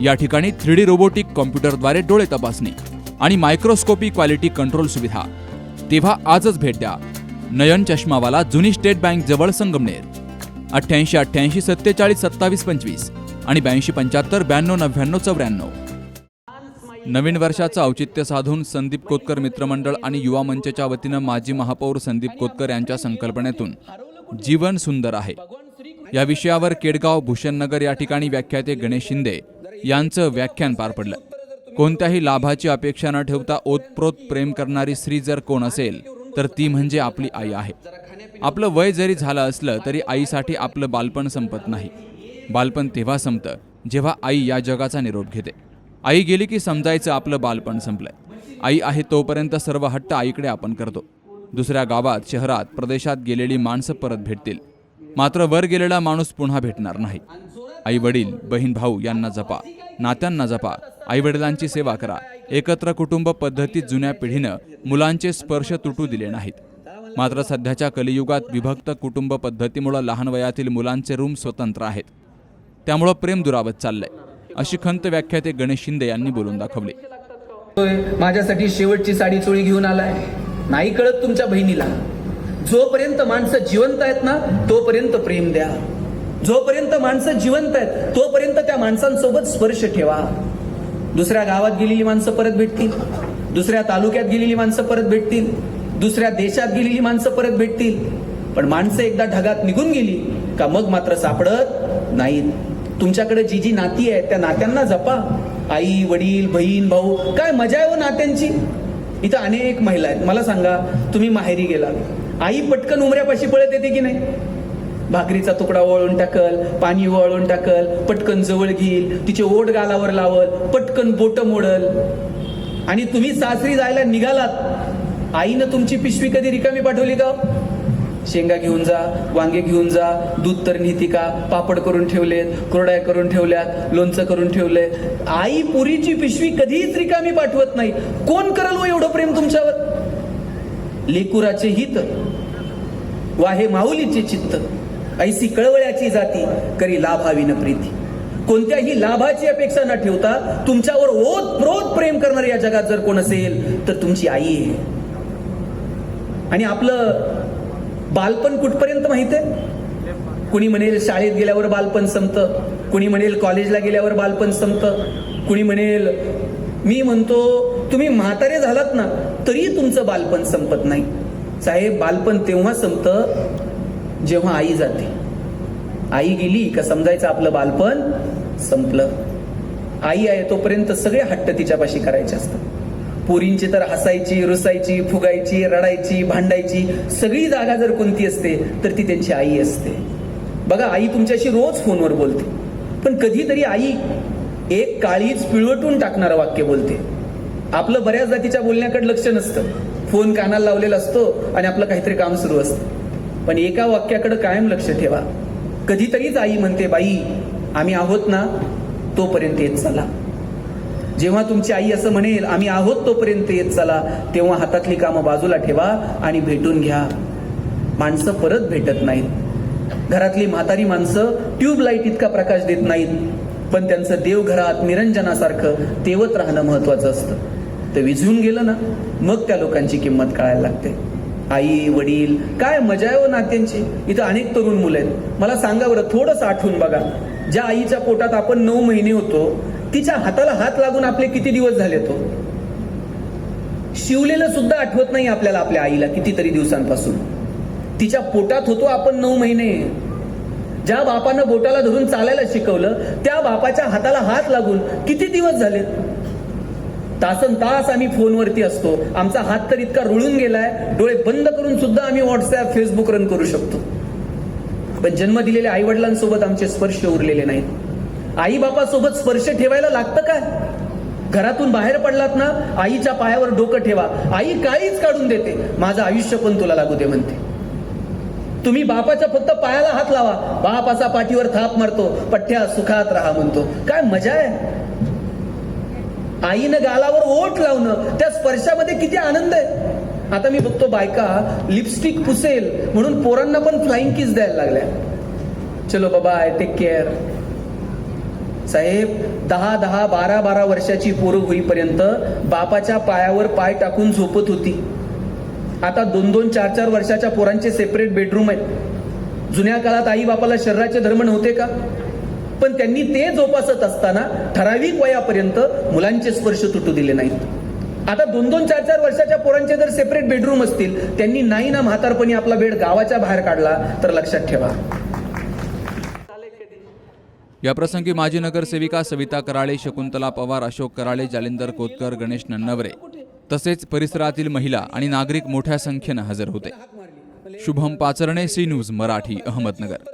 या ठिकाणी three D robotic कॉम्प्युटरद्वारे डोळे तपासणी आणि मायक्रोस्कोपी क्वालिटी कंट्रोल सुविधा. तेव्हा आजच भेट द्या. नयन चष्मावाला जुनी स्टेट बँक जवळ संगमनेर. अठ्ठ्याऐंशी अठ्ठ्याऐंशी सत्तेचाळीस सत्तावीस पंचवीस आणि ब्याऐंशी पंच्याहत्तर ब्याण्णव नव्याण्णव चौऱ्याण्णव. नवीन वर्षाचं औचित्य साधून संदीप कोतकर मित्रमंडळ आणि युवा मंचच्या वतीनं माजी महापौर संदीप कोतकर यांच्या संकल्पनेतून जीवन सुंदर आहे. या विषयावर केडगाव भूषणनगर या ठिकाणी व्याख्याते गणेश शिंदे यांचं व्याख्यान पार पडलं. कोणत्याही लाभाची अपेक्षा न ठेवता ओतप्रोत प्रेम करणारी स्त्री जर कोण असेल तर ती म्हणजे आपली आई आहे. आपलं वय जरी झालं असलं तरी आईसाठी आपलं बालपण संपत नाही. बालपण तेव्हा संपतं जेव्हा आई या जगाचा निरोप घेते. आई गेली की समजायचं आपलं बालपण संपलंय. आई आहे तोपर्यंत सर्व हट्ट आईकडे आपण करतो. दुसऱ्या गावात शहरात प्रदेशात गेलेली माणसं परत भेटतील. मात्र वर गेलेला माणूस पुन्हा भेटणार नाही. आई वडील बहीण भाऊ यांना जपा नात्यांना जपा आई वडिलांची सेवा करा. एकत्र कुटुंब पद्धतीत जुन्या पिढीनं मुलांचे स्पर्श तुटू दिले नाहीत. मात्र सध्याच्या कलियुगात विभक्त कुटुंब पद्धतीमुळं लहान वयातील मुलांचे रूम स्वतंत्र आहेत. त्यामुळं प्रेम दुरावत चाललंय अशी खंत व्याख्याते गणेश शिंदे यांनी बोलून दाखवली. होय, माझ्यासाठी शेवटची साडी चोळी घेऊन आलाय. नाही कळत तुमच्या बहिणीला. जोपर्यंत माणसं जिवंत आहेत ना तोपर्यंत प्रेम द्या. जोपर्यंत माणसं जिवंत आहेत तोपर्यंत त्या माणसांसोबत स्पर्श ठेवा. दुसऱ्या गावात गेलेली माणसं परत भेटतील. दुसऱ्या तालुक्यात गेलेली माणसं परत भेटतील. दुसऱ्या देशात गेलेली माणसं परत भेटतील. पण माणसं एकदा ढगात निघून गेली का मग मात्र सापडत नाहीत. तुमच्याकडे जी जी नाती आहेत त्या नात्यांना जपा. आई वडील बहीण भाऊ काय मजा आहे हो नात्यांची? इथं अनेक महिला आहेत. मला सांगा तुम्ही माहेरी गेला आई पटकन उमऱ्यापाशी पळत येते की नाही? भाकरीचा तुकडा वळून टाकल पाणी वळून टाकल पटकन जवळ घेईल तिचे ओढ गालावर लावल पटकन बोट मोडल. आणि तुम्ही सासरी जायला निघालात. आईनं तुमची पिशवी कधी रिकामी पाठवली का? शेंगा घेऊन जा वांगे घेऊन जा दूध तर नेहती का? पापड करून ठेवलेत कुरड्या करून ठेवल्यात लोणचं करून ठेवलंय. आई पुरीची पिशवी कधीच रिकामी पाठवत नाही. कोण करल व एवढं प्रेम तुमच्यावर? लेकुराचे हित वाहे माऊलीचे चित्त. ऐसी कळवळ्याची जाती करी लाभावी न प्रीती. कोणत्याही लाभाची अपेक्षा न ठेवता तुमच्यावर ओत प्रोत प्रेम करणार या जगात जर कोण असेल तर तुमची आई आहे. आणि आपलं बालपण कुठपर्यंत माहीत आहे? कुणी म्हणेल शाळेत गेल्यावर बालपण संपतं कुणी म्हणेल कॉलेजला गेल्यावर बालपण संपतं कुणी म्हणेल मी म्हणतो तुम्ही म्हातारे झालात ना तरी तुमचं बालपण संपत नाही. साहेब बालपण तेव्हा संपतं जेव्हा आई जाते. आई गेली का समजायचं आपलं बालपण संपलं. आई आहे तोपर्यंत सगळे हट्ट तिच्यापाशी करायचे असतात. पोरींची तर हसायची रुसायची फुगायची रडायची भांडायची सगळी जागा जर कोणती असते तर ती त्यांची आई असते. बघा आई तुमच्याशी रोज फोनवर बोलते. पण कधीतरी आई एक काळीच पिळवटून टाकणारं वाक्य बोलते. आपलं बऱ्याच जातीच्या बोलण्याकडे लक्ष नसतं. फोन कानाला लावलेला असतो आणि आपलं काहीतरी काम सुरू असतं. पण एका वाक्याकडे कायम लक्ष ठेवा. कधीतरीच आई म्हणते बाई आम्ही आहोत ना तोपर्यंत येत चला. जेव्हा तुमची आई असं म्हणेल आम्ही आहोत तोपर्यंत येत चला तेव्हा हातातली कामं बाजूला ठेवा आणि भेटून घ्या. माणसं परत भेटत नाहीत. घरातली म्हातारी माणसं ट्यूबलाईट इतका प्रकाश देत नाहीत. पण त्यांचं देवघरात निरंजनासारखं तेवत राहणं महत्वाचं असतं. ते विझून गेलं ना मग त्या लोकांची किंमत कळायला लागते. आई वडील काय मजा आहे हो नात्यांची? इथं अनेक तरुण मुलं आहेत. मला सांगा बरं थोडंसं आठवून बघा. ज्या आईच्या पोटात आपण नऊ महिने होतो तिच्या हाताला हात लागून आपले किती दिवस झाले तो? शिवलेलं सुद्धा आठवत नाही आपल्याला आपल्या आईला कितीतरी दिवसांपासून. तिच्या पोटात होतो आपण नऊ महिने. ज्या बापानं बोटाला धरून चालायला शिकवलं त्या बापाच्या हाताला हात लागून किती दिवस झालेत? तासन तास आम्ही फोनवरती असतो. आमचा हात तर इतका रुळून गेलाय डोळे बंद करून सुद्धा आम्ही व्हॉट्सअप फेसबुक रन करू शकतो. पण जन्म दिलेल्या आई वडिलांसोबत आमचे स्पर्श उरलेले नाहीत. आई बापासोबत स्पर्श ठेवायला लागतं काय घरातून बाहेर पडलात ना आईच्या पायावर डोकं ठेवा. आई काहीच काढून देते. माझं आयुष्य पण तुला लागू दे म्हणते. तुम्ही बापाच्या फक्त पायाला हात लावा. बाप असा पाठीवर थाप मारतो पठ्या सुखात राहा म्हणतो. काय मजा आहे? आईनं गालावर ओठ लावणं त्या स्पर्शामध्ये किती आनंद आहे. आता मी बघतो बायका लिपस्टिक पुसेल म्हणून पोरांना पण फ्लाइंग किस द्यायला लागल्या. चलो बाबा आय टेक केअर साहेब दहा दहा बारा बारा वर्षाची पोरं होईपर्यंत बापाच्या पायावर पाय टाकून झोपत होती. आता दोन दोन चार चार वर्षाच्या पोरांचे सेपरेट बेडरूम आहेत. जुन्या काळात आई बापाला शरीराचे धर्म नव्हते का? पण त्यांनी ते जोपासत असताना ठराविक वयापर्यंत मुलांचे स्पर्श तुटू दिले नाहीत. आता दोन दोन चार चार वर्षाच्या पोरांचे जर सेपरेट बेडरूम असतील त्यांनी नाही ना म्हातारपणी आपला बेड गावाच्या बाहेर काढला तर लक्षात ठेवा. याप्रसंगी माजी नगरसेविका सविता कराळे शकुंतला पवार अशोक कराळे जालिंदर कोतकर गणेश नन्नवरे तसेच परिसरातील महिला आणि नागरिक मोठ्या संख्येनं हजर होते. Shubham Pacharne C news Marathi Ahmednagar.